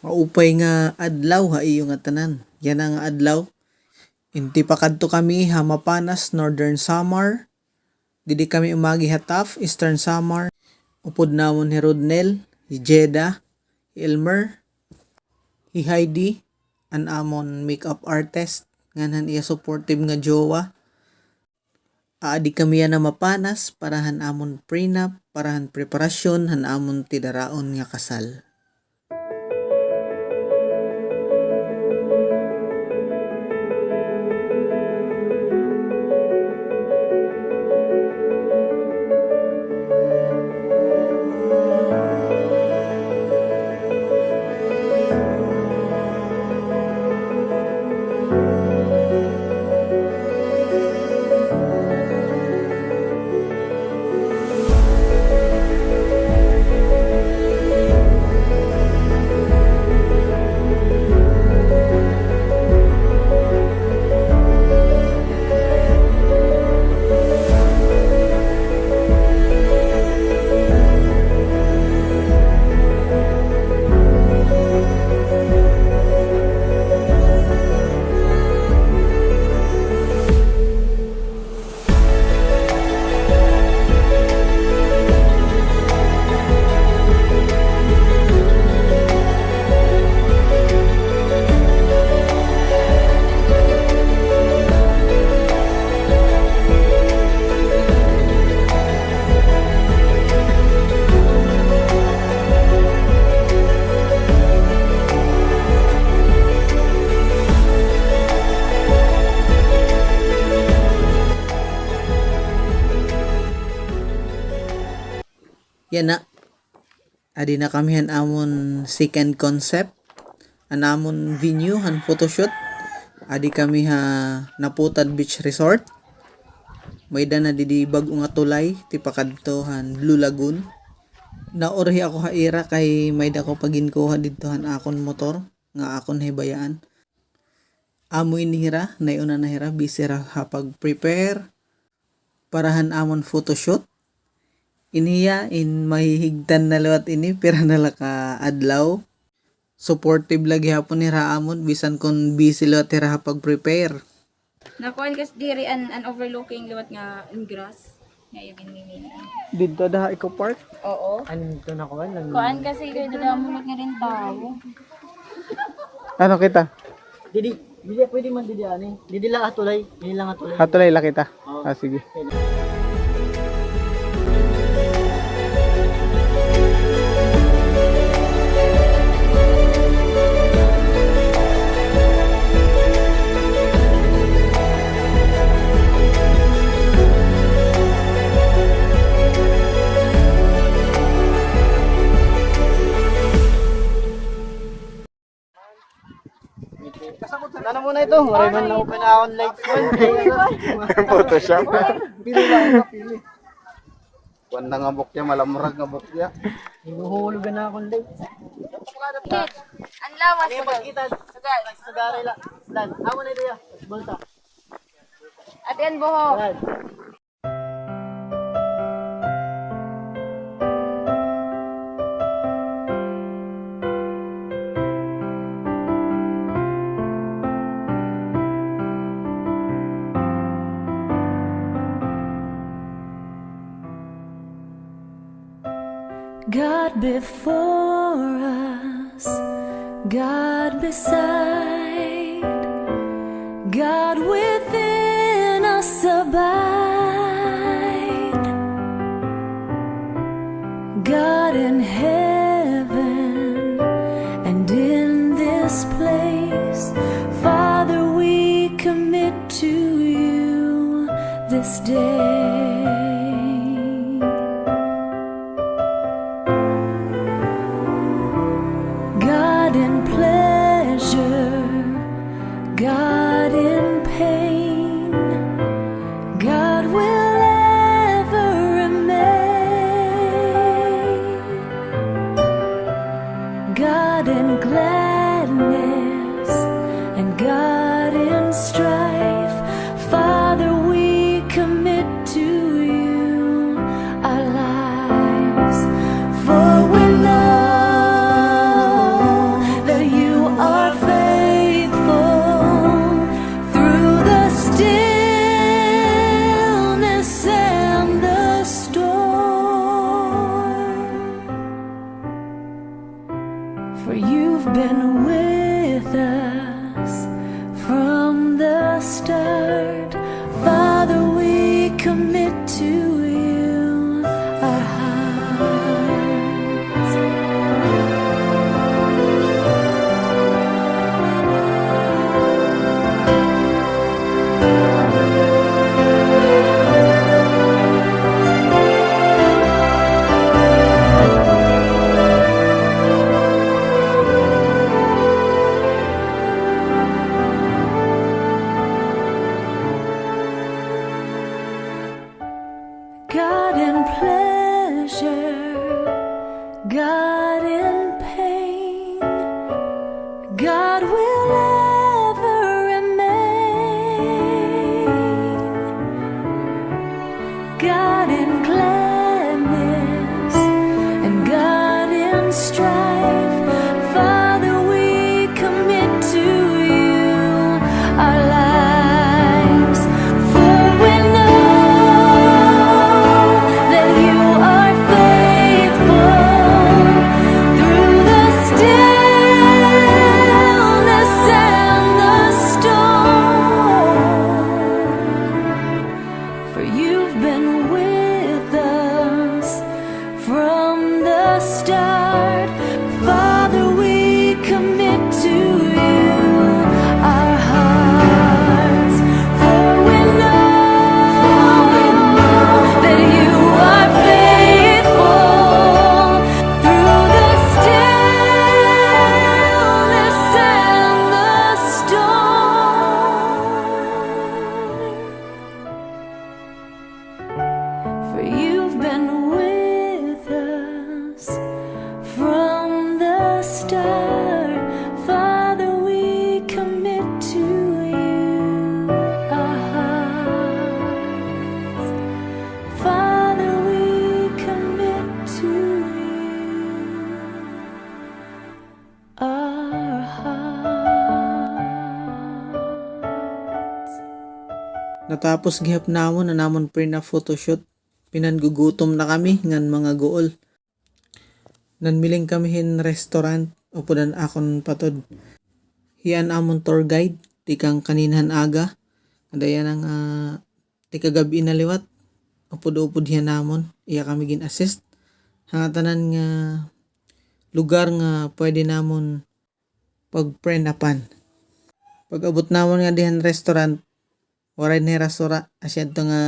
Maupay nga adlaw ha iyo nga tanan. Yan ang adlaw. Inti pa kadto kami ha Mapanas, Northern Samar. Didi kami umagi hataf, Eastern Samar. Upod namon ni Rodnel, ni Jeda, Elmer, ni Heidi, an amon makeup artist. Nganan iya supportive nga jowa. Aadi kami yan na mapanas, parahan amon prenup, parahan preparasyon, han amon tidaraon nga kasal. Yan na. Adi na kami han amon second concept. An amon venue han photoshoot. Adi kami ha Naputad Beach Resort. May da na didi bag-o nga tulay ti pakadto han Blue Lagoon. Naorhi ako ha ira kay may da ko paginkuha didto han akon motor nga akon hibayaan. Amoy nihira, naiuna na hira, busy ra ha pag-prepare parahan amon photoshoot iniya in mahihigtan na lawat ini pera nala ka adlaw supportive lagi hapon ni Raamon bisan kon busy lawat tira pag prepare Nakuan kas diri an, an overlooking liwat nga in grass. Nga yung inimini. dito da iko park Oo. ano to na ko lang Kuan kasi kayo dadamo nga rin tao. ano kita Didi, didi pwede man didi ani. Didi lang atulay, didi lang atulay. hatulay la kita ah sige Ano ito? Maray man lang open akong light man. photoshop Pili lang ako, pili. wanda nga bok niya malamurag nga bok niya Hinuhulugan na akong light. Ang lawas yung pagkita? Sagay. Sagari lang. Dan, amo na ito ya. Bulta. At yan buhok. Dan. God before us, God beside, God within us abide, God in heaven and in this place, Father, we commit to you this day. God in with us from the start. stars. Natapos gihap namon na namon pre na photoshoot. Pinangugutom na kami ngan mga gool. Nanmiling kami hin restaurant upudan akon patod. Hiyan amon tour guide tikang kaninhan aga. Adayan ang uh, tika gabi na liwat. Upod-upod hiyan namon. Iya kami gin assist. Hangatanan nga lugar nga pwede namon pagprenapan. Pag abot namon nga dihan restaurant, waray ni rasura asyad to nga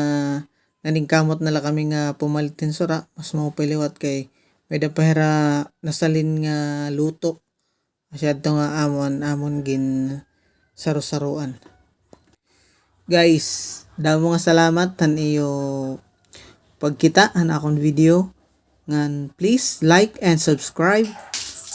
naning kamot nala kami nga pumalitin sura. Mas mo piliwat kay may pahira nasalin nga luto. Asyad to nga amon amon gin saru-saruan. Guys damo nga salamat tan iyo pagkita an akong video. Ngan please like and subscribe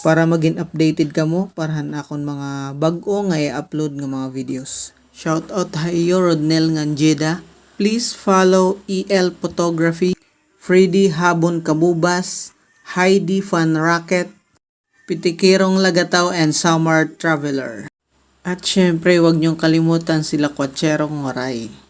para maging updated kamo para han akon mga bag-o nga i-upload nga mga videos. Shout out ha iyo Rodnel Nganjeda. Please follow EL Photography, Freddy Habon Kabubas, Heidi Fan Racket, Pitikirong Lagataw and Summer Traveler. At syempre, huwag niyong kalimutan sila Kwatserong Waray.